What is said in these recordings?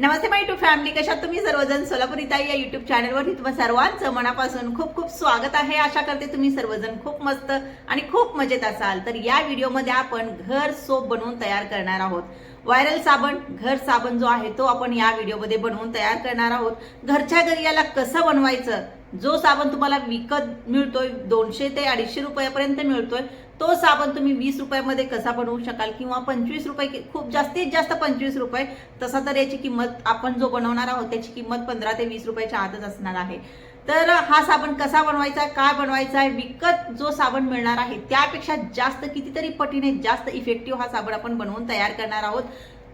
Namaste my to family कशात तुम्ही सर्वजण? सोलापूर इथं या युट्यूब चॅनलवर तुम्हा सर्वांचं मनापासून खूप खूप स्वागत आहे. आशा करते तुम्ही सर्वजण खूप मस्त आणि खूप मजेत असाल. तर या व्हिडिओमध्ये आपण घर सोप बनवून तयार करणार आहोत. व्हायरल साबण घर साबण जो आहे तो आपण या व्हिडिओमध्ये बनवून तयार करणार आहोत. घरच्या घरी याला कसं बनवायचं? जो साबण तुम्हाला विकत मिळतोय दोनशे ते अडीचशे रुपयापर्यंत मिळतोय तो साबण तुम्ही वीस रुपयामध्ये कसा बनवू शकाल किंवा पंचवीस रुपये खूप जास्तीत जास्त पंचवीस रुपये तसा तर याची किंमत आपण जो बनवणार आहोत त्याची किंमत पंधरा ते वीस रुपयाच्या आतच असणार आहे. तर हा साबण कसा बनवायचा आहे काय बनवायचा आहे विकत जो साबण मिळणार आहे त्यापेक्षा जास्त कितीतरी पटीने जास्त इफेक्टिव्ह हा साबण आपण बनवून तयार करणार आहोत.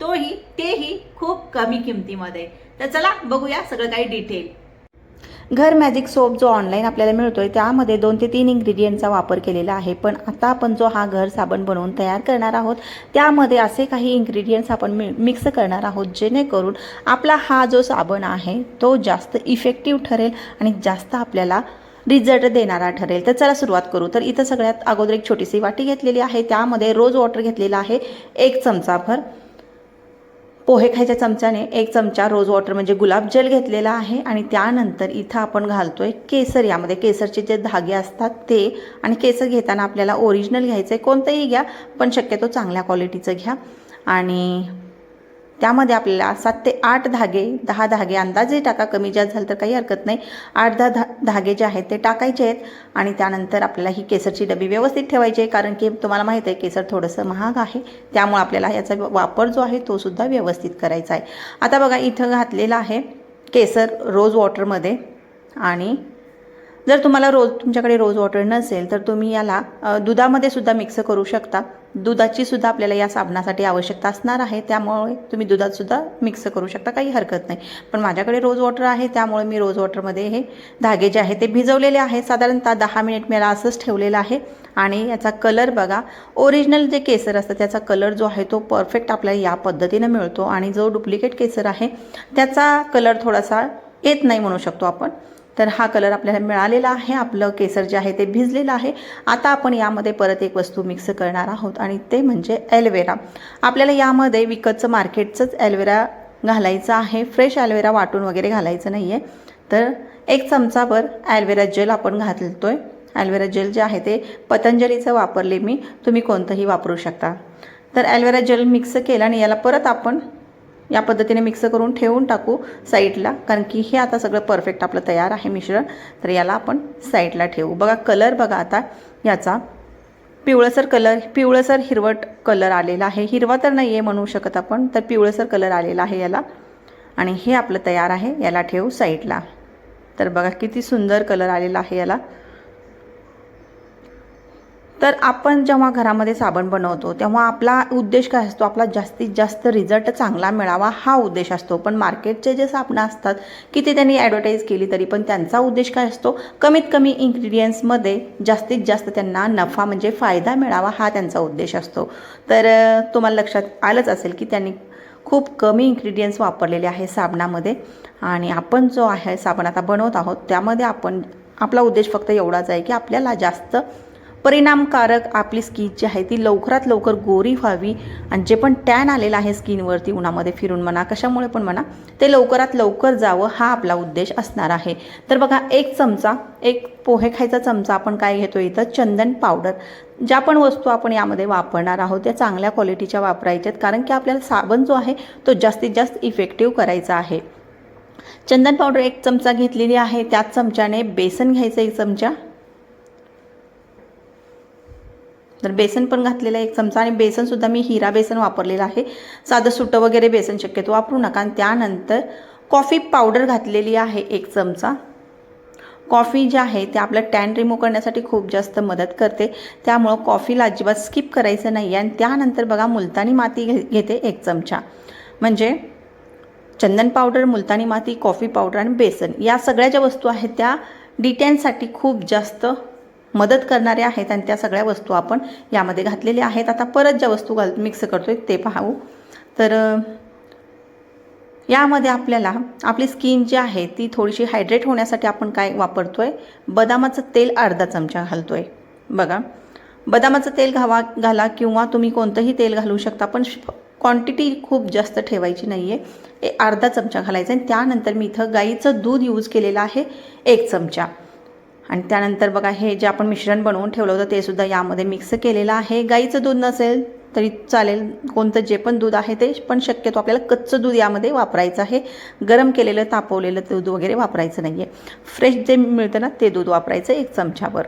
तोही तेही खूप कमी किमतीमध्ये. तर चला बघूया सगळं काही डिटेल घर मॅजिक सोप जो ऑनलाईन आपल्याला मिळतो आहे त्यामध्ये दोन ते तीन इन्ग्रेडियंटचा वापर केलेला आहे. पण आता आपण जो हा घर साबण बनवून तयार करणार आहोत त्यामध्ये असे काही इन्ग्रेडियंट्स आपण मि मिक्स करणार आहोत जेणेकरून आपला हा जो साबण आहे तो जास्त इफेक्टिव्ह ठरेल आणि जास्त आपल्याला रिझल्ट देणारा ठरेल. तर चला सुरुवात करू. तर इथं सगळ्यात अगोदर एक छोटीशी वाटी घेतलेली आहे. त्यामध्ये रोज वॉटर घेतलेलं आहे एक चमचाभर. पोहे खायच्या चमच्याने एक चमचा रोज वॉटर म्हणजे गुलाबजल घेतलेला आहे आणि त्यानंतर इथं आपण घालतोय केसर. यामध्ये केसरचे जे धागे असतात ते आणि केसर घेताना आपल्याला ओरिजिनल घ्यायचं आहे कोणतंही घ्या पण शक्यतो चांगल्या क्वालिटीचं घ्या. आणि त्यामध्ये आपल्याला सात ते आठ धागे दहा धागे अंदाजे टाका. कमी जास्त झालं तर काही हरकत नाही. आठ दहा धा धागे जे आहेत ते टाकायचे आहेत आणि त्यानंतर आपल्याला ही केसरची डबी व्यवस्थित ठेवायची आहे. कारण की तुम्हाला माहीत आहे केसर थोडंसं महाग आहे. त्यामुळे आपल्याला याचा वापर जो आहे तो सुद्धा व्यवस्थित करायचा आहे. आता बघा इथं घातलेला आहे केसर रोज वॉटरमध्ये आणि जर तुम्हाला रोज तुमच्याकडे रोज वॉटर नसेल तर तुम्ही याला दुधामध्ये सुद्धा मिक्स करू शकता. दुधाची सुद्धा आपल्याला या साबणासाठी आवश्यकता असणार आहे. त्यामुळे तुम्ही दुधात सुद्धा मिक्स करू शकता. काही हरकत नाही. पण माझ्याकडे रोज वॉटर आहे. त्यामुळे मी रोज वॉटरमध्ये हे धागे जे आहे ते भिजवलेले आहेत. साधारणतः दहा मिनिट मला असंच ठेवलेलं आहे. आणि याचा कलर बघा. ओरिजिनल जे केसर असतं त्याचा कलर जो आहे तो परफेक्ट आपल्याला या पद्धतीनं मिळतो. आणि जो डुप्लिकेट केसर आहे त्याचा कलर थोडासा येत नाही म्हणू शकतो आपण. तर हा कलर आपल्याला मिळालेला आहे. आपलं केसर जे आहे ते भिजलेलं आहे. आता आपण यामध्ये परत एक वस्तू मिक्स करणार आहोत आणि ते म्हणजे ॲलोवेरा आपल्याला यामध्ये विकतचं मार्केटचंच ॲलोवेरा घालायचं आहे. फ्रेश ॲलोवेरा वाटून वगैरे घालायचं नाही आहे तर एक चमचाभर ॲलोवेरा जेल आपण घालतो आहे ॲलोवेरा जेल जे आहे ते पतंजलीचं वापरले मी. तुम्ही कोणतंही वापरू शकता. तर ॲलोवेरा जेल मिक्स केलं आणि याला परत आपण या पद्धतीने मिक्स करून ठेवून टाकू साईडला कारण की हे आता सगळं परफेक्ट आपलं तयार आहे मिश्रण. तर याला आपण साईडला ठेवू. बघा कलर बघा आता याचा. पिवळसर कलर पिवळसर हिरवट कलर आलेला आहे. हिरवा तर नाही आहे म्हणू शकत आपण तर पिवळसर कलर आलेला आहे याला. आणि हे आपलं तयार आहे याला ठेवू साईडला तर बघा किती सुंदर कलर आलेला आहे याला. तर आपण जेव्हा घरामध्ये साबण बनवतो तेव्हा आपला उद्देश काय असतो? आपला जास्तीत जास्त रिझल्ट चांगला मिळावा हा उद्देश असतो. पण मार्केटचे जे साबणं असतात किती त्यांनी ॲडव्हर्टाईज केली तरी पण त्यांचा उद्देश काय असतो? कमीत कमी इन्ग्रेडियंट्समध्ये जास्तीत जास्त त्यांना नफा म्हणजे फायदा मिळावा हा त्यांचा उद्देश असतो. तर तुम्हाला लक्षात आलंच असेल की त्यांनी खूप कमी इन्ग्रेडियंट्स वापरलेले आहे साबणामध्ये आणि आपण जो आहे साबण आता बनवत आहोत त्यामध्ये आपण आपला उद्देश फक्त एवढाच आहे की आपल्याला जास्त परिणामकारक आपली स्किन जी आहे ती लवकरात लवकर गोरी व्हावी आणि जे पण टॅन आलेलं आहे स्किनवरती उन्हामध्ये फिरून म्हणा कशामुळे पण म्हणा ते लवकरात लवकर जावं हा आपला उद्देश असणार आहे. तर बघा एक चमचा एक पोहे खायचा चमचा आपण काय घेतो इथं? चंदन पावडर. ज्या पण वस्तू आपण यामध्ये वापरणार आहोत त्या चांगल्या क्वालिटीच्या वापरायच्यात कारण की आपल्याला साबण जो आहे तो जास्तीत जास्त इफेक्टिव्ह करायचा आहे. चंदन पावडर एक चमचा घेतलेली आहे त्याच चमच्याने बेसन घ्यायचं एक चमचा. तर बेसन पण घातलेलं आहे एक चमचा आणि बेसनसुद्धा मी हिरा बेसन वापरलेलं आहे. साधं सुटं वगैरे बेसन शक्यतो वापरू नका. आणि त्यानंतर कॉफी पावडर घातलेली आहे एक चमचा. कॉफी जी आहे ते आपलं टॅन रिमूव्ह करण्यासाठी खूप जास्त मदत करते. त्यामुळं कॉफीला अजिबात स्किप करायचं नाही. आणि त्यानंतर बघा मुलतानी माती घे घेते एक चमचा. म्हणजे चंदन पावडर मुलतानी माती कॉफी पावडर आणि बेसन या सगळ्या ज्या वस्तू आहेत त्या डिटॅनसाठी खूप जास्त मदत करणाऱ्या आहेत आणि त्या सगळ्या वस्तू आपण यामध्ये घातलेल्या आहेत. आता परत ज्या वस्तू घाल मिक्स करतो आहे ते पाहू. तर यामध्ये आपल्याला आपली स्किन जी आहे ती थोडीशी हायड्रेट होण्यासाठी आपण काय वापरतो आहे बदामाचं तेल अर्धा चमचा घालतो आहे बघा. बदामाचं तेल घावा घाला किंवा तुम्ही कोणतंही तेल घालू शकता पण श- क्वांटिटी खूप जास्त ठेवायची नाही आहे ए अर्धा चमचा घालायचा आणि त्यानंतर मी इथं गाईचं दूध यूज केलेलं आहे एक चमचा. आणि त्यानंतर बघा हे जे आपण मिश्रण बनवून ठेवलं होतं ते सुद्धा यामध्ये मिक्स केलेलं आहे. गाईचं दूध नसेल तरी चालेल. कोणतं जे पण दूध आहे ते पण शक्यतो आपल्याला कच्चं दूध यामध्ये वापरायचं आहे. गरम केलेलं तापवलेलं दूध वगैरे वापरायचं नाही आहे फ्रेश जे मिळतं ना ते दूध वापरायचं एक चमच्यावर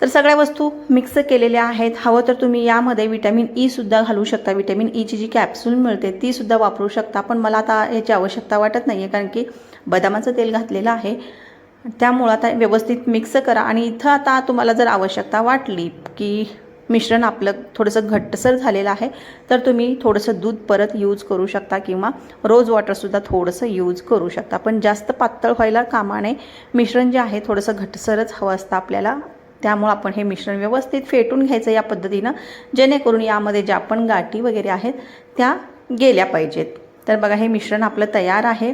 तर सगळ्या वस्तू मिक्स केलेल्या आहेत. हवं तर तुम्ही यामध्ये विटॅमिन ईसुद्धा e घालू शकता. विटॅमिन ईची e जी कॅप्सूल मिळते तीसुद्धा वापरू शकता. पण मला आता याची आवश्यकता वाटत नाही आहे कारण की बदामाचं तेल घातलेलं आहे. त्यामुळं आता व्यवस्थित मिक्स करा. आणि इथं आता तुम्हाला जर आवश्यकता वाटली की मिश्रण आपलं थोडंसं घट्टसर झालेलं आहे तर तुम्ही थोडंसं दूध परत यूज करू शकता किंवा रोज वॉटरसुद्धा थोडंसं यूज करू शकता. पण जास्त पातळ व्हायला कामा नये मिश्रण जे आहे थोडंसं घट्टसरच हवं असतं आपल्याला. त्यामुळं आपण हे मिश्रण व्यवस्थित फेटून घ्यायचं या पद्धतीनं जेणेकरून यामध्ये ज्या पण गाठी वगैरे आहेत त्या गेल्या पाहिजेत. तर बघा हे मिश्रण आपलं तयार आहे.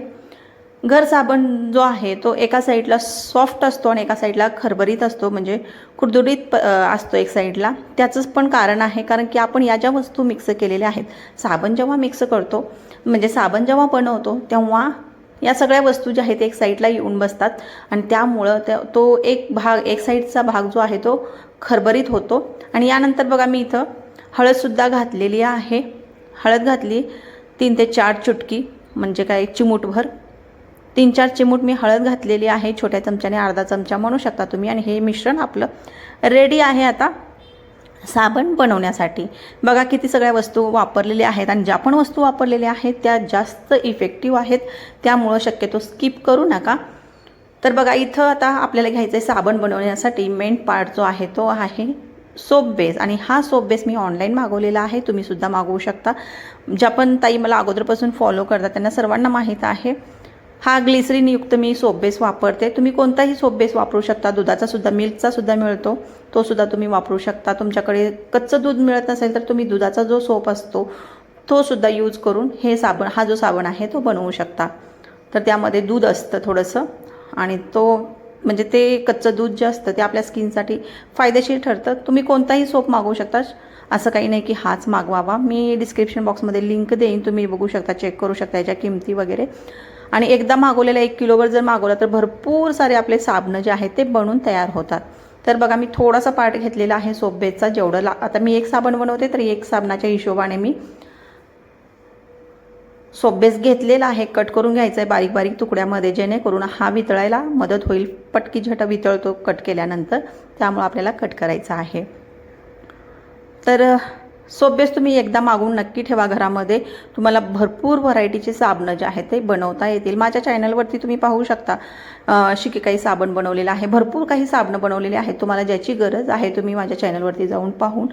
घर साबण जो आहे तो एका साईडला सॉफ्ट असतो आणि एका साईडला खरबरीत असतो. म्हणजे खुडदुडीत प असतो एक साईडला. त्याचंच पण कारण आहे. कारण की आपण या ज्या वस्तू मिक्स केलेल्या आहेत साबण जेव्हा मिक्स करतो म्हणजे साबण जेव्हा बनवतो तेव्हा या सगळ्या वस्तू ज्या आहेत एक साईडला येऊन बसतात. आणि त्यामुळं त्या तो एक भाग एक साईडचा भाग जो आहे तो खरबरीत होतो. आणि यानंतर बघा मी इथं हळदसुद्धा घातलेली आहे. हळद घातली तीन ते चार चुटकी म्हणजे काय चिमूटभर. तीन चार चिमूट मी हळद घातलेली आहे छोट्या चमच्याने अर्धा चमचा म्हणू शकता तुम्ही. आणि हे मिश्रण आपलं रेडी आहे आता साबण बनवण्यासाठी. बघा किती सगळ्या वस्तू वापरलेल्या आहेत आणि ज्या पण वस्तू वापरलेल्या आहेत त्या जास्त इफेक्टिव्ह आहेत. त्यामुळं शक्यतो स्किप करू नका. तर बघा इथं आता आपल्याला घ्यायचं आहे साबण बनवण्यासाठी मेन पार्ट जो आहे तो आहे सोप बेस आणि हा सोप बेस मी ऑनलाईन मागवलेला आहे. तुम्ही सुद्धा मागवू शकता. ज्या पण ताई मला अगोदरपासून फॉलो करतात त्यांना सर्वांना माहीत आहे. हा ग्लिसरीनयुक्त मी सोप बेस वापरते. तुम्ही कोणताही सोप बेस वापरू शकता. दुधाचा सुद्धा मिल्कचा सुद्धा मिळतो. तो सुद्धा तुम्ही वापरू शकता. तुमच्याकडे कच्चं दूध मिळत नसेल तर तुम्ही दुधाचा जो सोप असतो तो सुद्धा यूज करून हे साबण हा जो साबण आहे तो बनवू शकता. तर त्यामध्ये दूध असतं थोडंसं आणि तो म्हणजे ते कच्चं दूध जे असतं ते आपल्या स्किनसाठी फायदेशीर ठरतं. तुम्ही कोणताही सोप मागवू शकता. असं काही नाही की हाच मागवावा. मी डिस्क्रिप्शन बॉक्समध्ये लिंक देईन. तुम्ही बघू शकता चेक करू शकता याच्या किमती वगैरे. आणि एकदा मागवलेलं एक किलोवर जर मागवलं तर भरपूर सारे आपले साबणं जे आहेत ते बनून तयार होतात. तर बघा मी थोडासा पार्ट घेतलेला आहे सोबेचा जेवढं ला आता मी एक साबण बनवते तर एक साबणाच्या हिशोबाने मी सोबेस घेतलेला आहे. कट करून घ्यायचा आहे बारीक बारीक तुकड्यामध्ये जेणेकरून हा वितळायला मदत होईल. पटकी झट वितळतो कट केल्यानंतर त्यामुळं आपल्याला कट करायचा आहे. तर सोबेस तुम्ही एकदा मागून नक्की ठेवा घरामध्ये. तुम्हाला भरपूर व्हरायटीचे साबणं जे आहेत ते बनवता येतील. माझ्या चॅनलवरती तुम्ही पाहू शकता शिके काही साबण बनवलेलं आहे. भरपूर काही साबणं बनवलेले आहेत. तुम्हाला ज्याची गरज आहे तुम्ही माझ्या चॅनलवरती जाऊन पाहून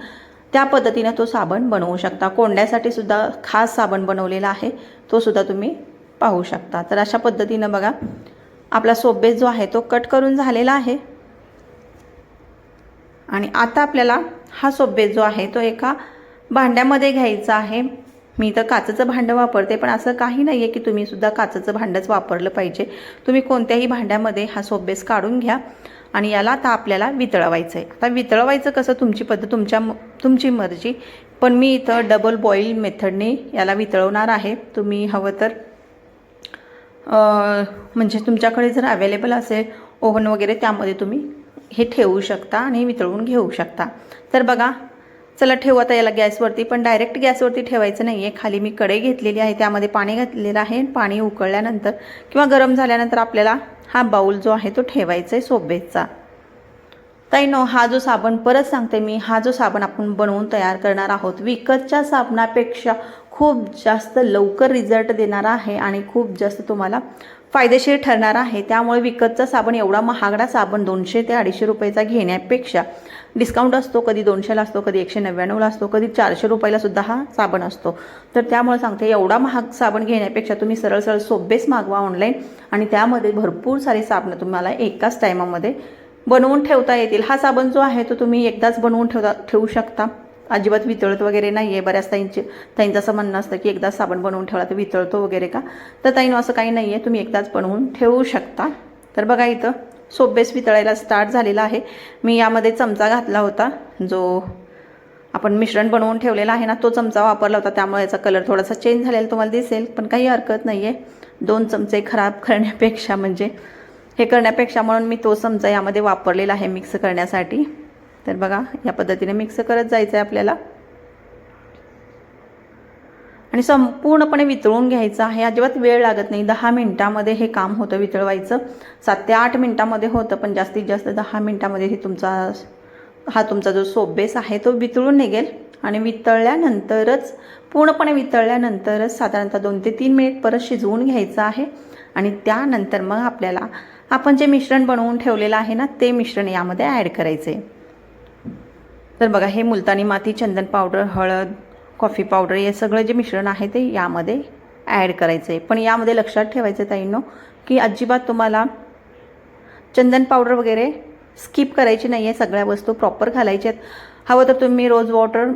त्या पद्धतीनं तो साबण बनवू शकता. कोंड्यासाठी सुद्धा खास साबण बनवलेला आहे. तो सुद्धा तुम्ही पाहू शकता. तर अशा पद्धतीनं बघा आपला सोपबेस जो आहे तो कट करून झालेला आहे. आणि आता आपल्याला हा सोपबेस जो आहे तो एका भांड्यामध्ये घ्यायचं आहे. मी तर काचेचं भांडं वापरते पण असं काही नाही आहे की तुम्हीसुद्धा काचेचं भांडंच वापरलं पाहिजे. तुम्ही कोणत्याही भांड्यामध्ये हा सोपबेस काढून घ्या आणि याला आता आपल्याला वितळवायचं आहे आता वितळवायचं कसं? तुमची पद्धत तुमच्या तुमची मर्जी. पण मी इथं डबल बॉईल मेथडने याला वितळवणार आहे. तुम्ही हवं तर म्हणजे तुमच्याकडे जर अवेलेबल असेल ओव्हन वगैरे त्यामध्ये तुम्ही हे ठेवू शकता आणि वितळवून घेऊ शकता. तर बघा चला ठेवू आता याला गॅसवरती पण डायरेक्ट गॅसवरती ठेवायचं नाही आहे खाली मी कढई घेतलेली आहे त्यामध्ये पाणी घातलेलं आहे. पाणी उकळल्यानंतर किंवा गरम झाल्यानंतर आपल्याला हा बाऊल जो आहे तो ठेवायचा आहे सोबेचा ताई नो हा जो साबण परत सांगते मी हा जो साबण आपण बनवून तयार करणार आहोत विकतच्या साबणापेक्षा खूप जास्त लवकर रिझल्ट देणारा आहे आणि खूप जास्त तुम्हाला फायदेशीर ठरणार आहे. त्यामुळे विकतचा साबण एवढा महागडा साबण दोनशे ते अडीचशे रुपयाचा घेण्यापेक्षा डिस्काउंट असतो कधी दोनशेला असतो कधी एकशे नव्याण्णवला असतो कधी चारशे रुपयाला सुद्धा हा साबण असतो. तर त्यामुळे सांगते एवढा महाग साबण घेण्यापेक्षा तुम्ही सरळ सरळ सोबेस मागवा ऑनलाईन आणि त्यामध्ये भरपूर सारे साबणं तुम्हाला एकाच टायमामध्ये बनवून ठेवता येतील. हा साबण जो आहे तो तुम्ही एकदाच बनवून ठेवता ठेवू शकता. अजिबात वितळत वगैरे नाही आहे बऱ्याच ताईंचे ताईंचं असं म्हणणं असतं की एकदा साबण बनवून ठेवला तर वितळतो वगैरे का? तर ताईनं असं काही नाही आहे तुम्ही एकदाच बनवून ठेवू शकता. तर बघा इथं सोबेस वितळायला स्टार्ट झालेला आहे. मी यामध्ये चमचा घातला होता जो आपण मिश्रण बनवून ठेवलेला आहे ना तो चमचा वापरला होता. त्यामुळे याचा कलर थोडासा चेंज झालेला तुम्हाला दिसेल पण काही हरकत नाही आहे दोन चमचे खराब करण्यापेक्षा म्हणजे हे करण्यापेक्षा म्हणून मी तो चमचा यामध्ये वापरलेला आहे मिक्स करण्यासाठी. तर बघा या पद्धतीने मिक्स करत जायचं आहे आपल्याला. आणि संपूर्णपणे वितळून घ्यायचं आहे. अजिबात वेळ लागत नाही. दहा मिनटामध्ये हे काम होतं वितळवायचं. सात ते आठ मिनटामध्ये होतं पण जास्तीत जास्त दहा मिनटामध्ये हे तुमचा हा तुमचा जो सोबेस आहे तो वितळून निघेल. आणि वितळल्यानंतरच पूर्णपणे वितळल्यानंतरच साधारणतः दोन ते तीन मिनिट परत शिजवून घ्यायचं आहे. आणि त्यानंतर मग आपल्याला आपण जे मिश्रण बनवून ठेवलेलं आहे ना ते मिश्रण यामध्ये ॲड करायचं आहे तर बघा हे मुलतानी माती चंदन पावडर हळद कॉफी पावडर हे सगळं जे मिश्रण आहे ते यामध्ये ॲड करायचं आहे पण यामध्ये लक्षात ठेवायचं ताईंनो की अजिबात तुम्हाला चंदन पावडर वगैरे स्किप करायची नाही आहे सगळ्या वस्तू प्रॉपर घालायच्या आहेत हवं तर तुम्ही रोज वॉटर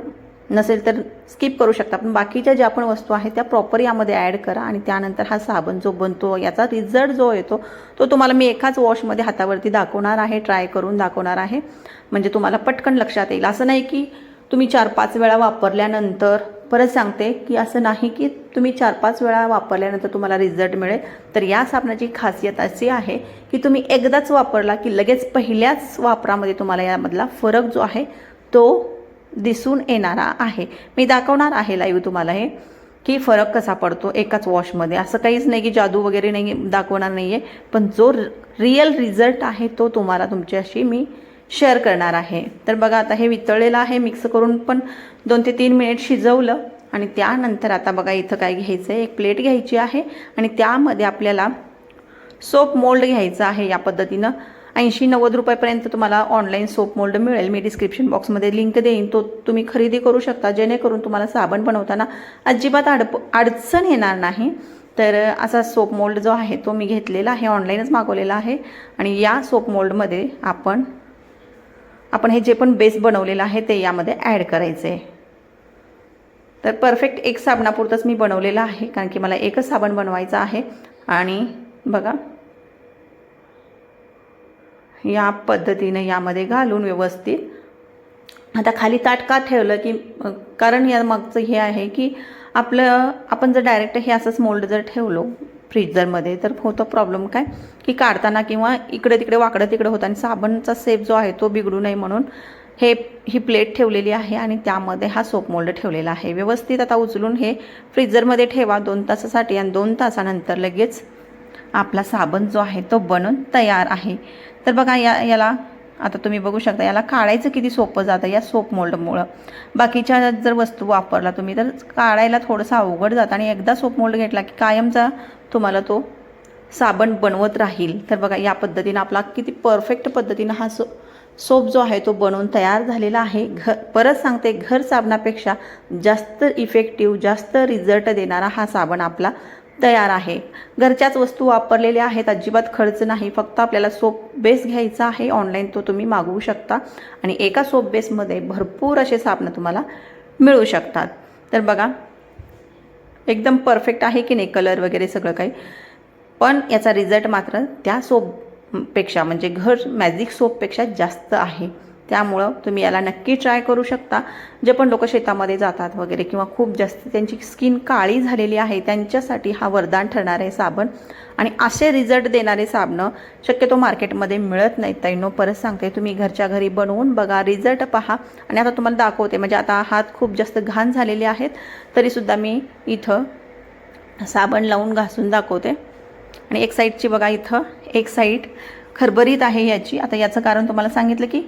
नसेल तर स्किप करू शकता. पण बाकीच्या ज्या पण वस्तू आहेत त्या प्रॉपर यामध्ये ॲड करा आणि त्यानंतर हा साबण जो बनतो याचा रिझल्ट जो येतो तो तुम्हाला मी एकाच वॉशमध्ये हातावरती दाखवणार आहे ट्राय करून दाखवणार आहे. म्हणजे तुम्हाला पटकन लक्षात येईल. असं नाही की तुम्ही चार पाच वेळा वापरल्यानंतर परत सांगते की असं नाही की तुम्ही चार पाच वेळा वापरल्यानंतर तुम्हाला रिझल्ट मिळेल. तर या साबणाची खासियत अशी आहे की तुम्ही एकदाच वापरला की लगेच पहिल्याच वापरामध्ये तुम्हाला यामधला फरक जो आहे तो दिसून येणारा आहे. मी दाखवणार आहे लाईव्ह तुम्हाला हे की फरक कसा पडतो एकाच वॉशमध्ये असं काहीच नाही की जादू वगैरे नाही दाखवणार नाही आहे पण जो रिअल रिझल्ट आहे तो तुम्हाला तुमच्याशी मी शेअर करणार आहे. तर बघा आता हे वितळलेलं आहे मिक्स करून पण दोन ते तीन मिनिट शिजवलं आणि त्यानंतर आता बघा इथं काय घ्यायचं आहे एक प्लेट घ्यायची आहे आणि त्यामध्ये आपल्याला सोप मोल्ड घ्यायचं आहे या पद्धतीनं. ऐंशी नव्वद रुपयापर्यंत तुम्हाला ऑनलाईन सोप मोल्ड मिळेल. मी डिस्क्रिप्शन बॉक्समध्ये लिंक देईन. तो तुम्ही खरेदी करू शकता. जेणेकरून तुम्हाला साबण बनवताना अजिबात अडप अडचण येणार नाही. तर असा सोप मोल्ड जो आहे तो मी घेतलेला आहे. ऑनलाईनच मागवलेला आहे. आणि या सोप मोल्डमध्ये आपण आपण हे जे पण बेस बनवलेलं आहे ते यामध्ये ॲड करायचं आहे तर परफेक्ट एक साबणापुरतंच मी बनवलेलं आहे. कारण की मला एकच साबण बनवायचं आहे. आणि बघा या पद्धतीने यामध्ये घालून व्यवस्थित. आता खाली ताट का ठेवलं की कारण या मागचं हे आहे की आपलं आपण जर डायरेक्ट हे असंच मोल्ड जर ठेवलो फ्रीजरमध्ये तर होतं प्रॉब्लेम काय? की काढताना किंवा इकडे तिकडे वाकडं तिकडे होतं आणि साबणचा सेप जो आहे तो बिघडू नये म्हणून हे ही प्लेट ठेवलेली आहे आणि त्यामध्ये हा सोप मोल्ड ठेवलेला आहे. व्यवस्थित आता उचलून हे फ्रीजरमध्ये ठेवा दोन तासासाठी आणि दोन तासानंतर लगेच आपला साबण जो आहे तो बनून तयार आहे. तर बघा या याला आता तुम्ही बघू शकता याला काढायचं किती सोपं जातं या सोप मोल्डमुळं. बाकीच्या जर वस्तू वापरला तुम्ही तर काढायला थोडंसं अवघड जातं आणि एकदा सोप मोल्ड घेतला की कायमचा तुम्हाला तो साबण बनवत राहील. तर बघा या पद्धतीनं आपला किती परफेक्ट पद्धतीनं हा सो सोप जो आहे तो बनवून तयार झालेला आहे. घ परत सांगते घर साबणापेक्षा जास्त इफेक्टिव्ह जास्त रिझल्ट देणारा हा साबण आपला तयार आहे. घरच्याच वस्तू वापरलेल्या आहेत अजिबात खर्च नाही. फक्त आपल्याला सोप बेस घ्यायचा आहे. ऑनलाईन तो तुम्ही मागवू शकता. आणि एका सोप बेसमध्ये भरपूर असे साबणं तुम्हाला मिळू शकतात. तर बघा एकदम परफेक्ट आहे की नाही कलर वगैरे सगळं काही. पण याचा रिझल्ट मात्र त्या सोपपेक्षा म्हणजे घर मॅजिक सोपपेक्षा जास्त आहे. त्यामुळं तुम्ही याला नक्की ट्राय करू शकता. जे पण लोक शेतामध्ये जातात वगैरे किंवा खूप जास्त त्यांची स्किन काळी झालेली आहे त्यांच्यासाठी हा वरदान ठरणारे साबण. आणि असे रिझल्ट देणारे साबणं शक्यतो मार्केटमध्ये मिळत नाहीत ताईनो. परत सांगते तुम्ही घरच्या घरी बनवून बघा रिझल्ट पहा. आणि आता तुम्हाला दाखवते म्हणजे आता हात खूप जास्त घाण झालेले आहेत तरीसुद्धा मी इथं साबण लावून घासून दाखवते. आणि एक साईडची बघा इथं एक साईड खरबरीत आहे याची. आता याचं कारण तुम्हाला सांगितलं की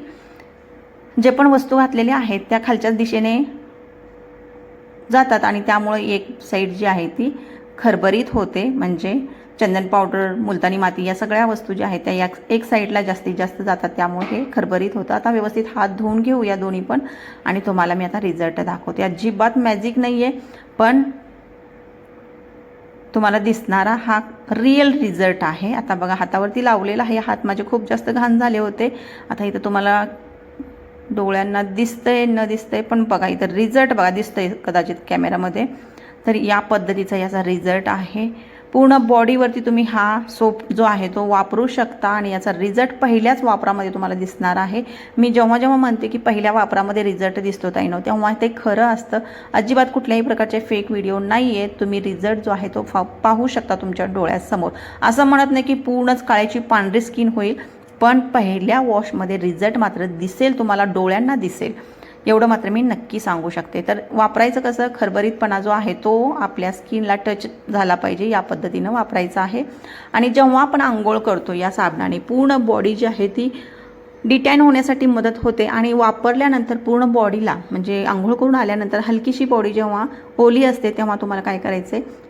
जे पण वस्तू घातलेल्या आहेत त्या खालच्याच दिशेने जातात आणि त्यामुळे एक साईड जी आहे ती खरबरीत होते. म्हणजे चंदन पावडर मुलतानी माती या सगळ्या वस्तू ज्या आहेत त्या या एक साईडला जास्तीत जास्त जातात. त्यामुळे हे खरबरीत होतं. आता व्यवस्थित हात धुवून घेऊ या दोन्ही पण. आणि तुम्हाला मी आता रिझल्ट दाखवते. अजिबात मॅजिक नाही आहे पण तुम्हाला दिसणारा हा रिअल रिझल्ट आहे. आता बघा हातावरती लावलेला आहे हात माझे खूप जास्त घाण झाले होते. आता इथं तुम्हाला डोळ्यांना दिसतंय न दिसतंय पण बघा इथं रिझल्ट बघा दिसतंय कदाचित कॅमेरामध्ये तर या पद्धतीचा याचा रिझल्ट आहे. पूर्ण बॉडीवरती तुम्ही हा सोप जो आहे तो वापरू शकता आणि याचा रिझल्ट पहिल्याच वापरामध्ये तुम्हाला दिसणार आहे. मी जेव्हा जेव्हा म्हणते की पहिल्या वापरामध्ये रिझल्ट दिसतो ताईनो तेव्हा ते खरं असतं. अजिबात कुठल्याही प्रकारचे फेक व्हिडिओ नाही आहेत तुम्ही रिझल्ट जो आहे तो फा पाहू शकता तुमच्या डोळ्यासमोर. असं म्हणत नाही की पूर्णच काळ्याची पांढरी स्किन होईल. पण पहिल्या वॉशमध्ये रिझल्ट मात्र दिसेल तुम्हाला डोळ्यांना दिसेल. एवढं मात्र मी नक्की सांगू शकते. तर वापरायचं कसं? खरबरीतपणा जो आहे तो आपल्या स्किनला टच झाला पाहिजे या पद्धतीनं वापरायचा आहे. आणि जेव्हा आपण आंघोळ करतो या साबणाने पूर्ण बॉडी जी आहे ती डिटॅन होण्यासाठी मदत होते. आणि वापरल्यानंतर पूर्ण बॉडीला म्हणजे आंघोळ करून आल्यानंतर हलकीशी बॉडी जेव्हा ओली असते तेव्हा तुम्हाला काय करायचं आहे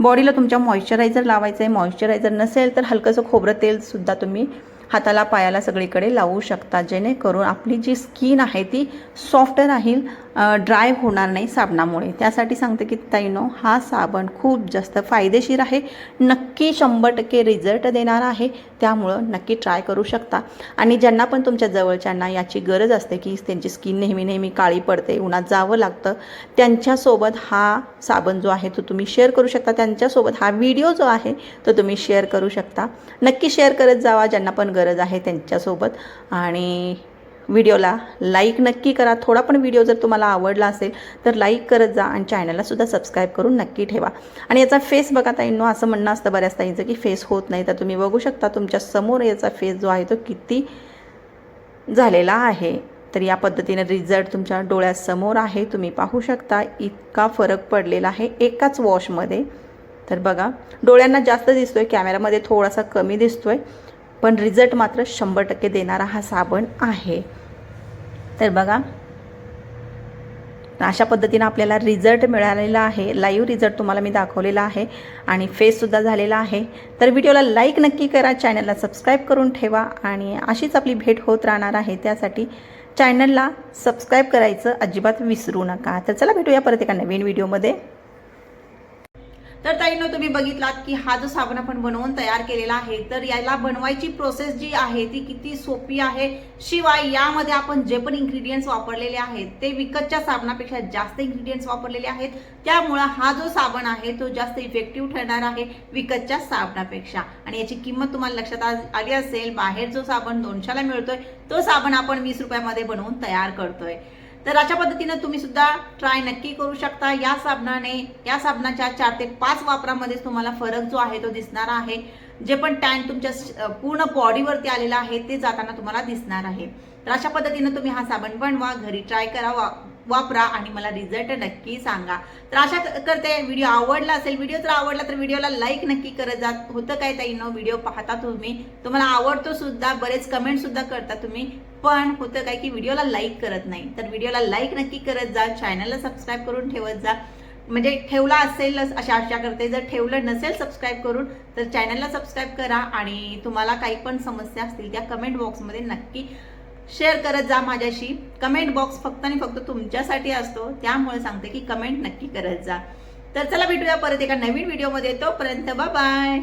बॉडीला तुमच्या मॉइश्चरायझर लावायचं आहे मॉइश्चरायझर नसेल तर हलकंसं खोबरं तेलसुद्धा तुम्ही हाताला पायाला सगळीकडे लावू शकता. जेणेकरून आपली जी स्किन आहे ती सॉफ्ट राहील. ड्राय होणार नाही साबणामुळे. त्यासाठी सांगते की ताईनो हा साबण खूप जास्त फायदेशीर आहे. नक्की शंभर टक्के रिझल्ट देणार आहे. त्यामुळं नक्की ट्राय करू शकता. आणि ज्यांना पण तुमच्या जवळच्यांना याची गरज असते की त्यांची स्किन नेहमी नेहमी काळी पडते उन्हात जावं लागतं त्यांच्यासोबत हा साबण जो आहे तो तुम्ही शेअर करू शकता. त्यांच्यासोबत हा व्हिडिओ जो आहे तो तुम्ही शेअर करू शकता. नक्की शेअर करत जावा ज्यांना पण गरज आहे त्यांच्यासोबत. आणि व्हिडिओला लाईक नक्की करा. थोडा पण व्हिडिओ जर तुम्हाला आवडला असेल तर लाईक करत जा आणि चॅनललासुद्धा सबस्क्राईब करून नक्की ठेवा. आणि याचा फेस बघा ताईंनो असं म्हणणं असतं बऱ्याच ताईंचं की फेस होत नाही तर तुम्ही बघू शकता तुमच्यासमोर याचा फेस जो आहे तो किती झालेला आहे. तर या पद्धतीने रिझल्ट तुमच्या डोळ्यासमोर आहे तुम्ही पाहू शकता. इतका फरक पडलेला आहे एकाच वॉशमध्ये. तर बघा डोळ्यांना जास्त दिसतोय कॅमेरामध्ये थोडासा कमी दिसतोय. पण रिझल्ट मात्र शंभर टक्के देणारा हा साबण आहे. तर बघा अशा पद्धतीनं आपल्याला रिझल्ट मिळालेला आहे. लाईव्ह रिझल्ट तुम्हाला मी दाखवलेला आहे आणि फेससुद्धा झालेला आहे. तर व्हिडिओला लाईक नक्की करा चॅनलला सबस्क्राईब करून ठेवा आणि अशीच आपली भेट होत राहणार आहे. त्यासाठी चॅनलला सबस्क्राईब करायचं अजिबात विसरू नका. तर चला भेटूया परत एका नवीन व्हिडिओमध्ये. तर ताईनं तुम्ही बघितलात की हा जो साबण आपण बनवून तयार केलेला आहे तर याला बनवायची प्रोसेस जी आहे ती किती सोपी आहे शिवाय यामध्ये आपण जे पण इन्ग्रेडियंट्स वापरलेले आहेत ते विकतच्या साबणापेक्षा जास्त इन्ग्रेडियंट्स वापरलेले आहेत. त्यामुळं हा जो साबण आहे तो जास्त इफेक्टिव्ह ठरणार आहे विकतच्या साबणापेक्षा. आणि याची किंमत तुम्हाला लक्षात आली असेल बाहेर जो साबण दोनशेला मिळतोय तो साबण आपण वीस रुपयामध्ये बनवून तयार करतोय. तर अशा पद्धतीनं तुम्ही सुद्धा ट्राय नक्की करू शकता. या साबणाने या साबणाच्या चार ते पाच वापरामध्येच तुम्हाला फरक जो आहे तो दिसणार आहे. जे पण टॅन तुमच्या पूर्ण बॉडीवरती आलेलं आहे ते जाताना तुम्हाला दिसणार आहे. तर अशा पद्धतीनं तुम्ही हा साबण बनवा घरी ट्राय करा वा- वापरा आणि मला रिझल्ट नक्की सांगा. तर अशा करते. व्हिडिओ आवडला असेल व्हिडिओ जर आवडला तर व्हिडिओला लाईक नक्की करत जात होतं काय ताई नो व्हिडिओ पाहता तुम्ही. तुम्हाला आवडतो सुद्धा बरेच कमेंट सुद्धा करता तुम्ही. पण होतं काय की व्हिडिओला लाईक करत नाही. तर व्हिडिओला लाईक नक्की करत जा चॅनलला सबस्क्राईब करून ठेवत जा. म्हणजे ठेवला असेलच अशा आशा करते जर ठेवलं नसेल सबस्क्राईब करून तर चॅनलला सबस्क्राईब करा आणि तुम्हाला काही पण समस्या असतील त्या कमेंट बॉक्समध्ये नक्की शेअर करत जा माझ्याशी. कमेंट बॉक्स फक्त आणि फक्त तुमच्यासाठी असतो. त्यामुळे सांगते की कमेंट नक्की करत जा. तर चला भेटूया परत एका नवीन व्हिडिओमध्ये तोपर्यंत बाय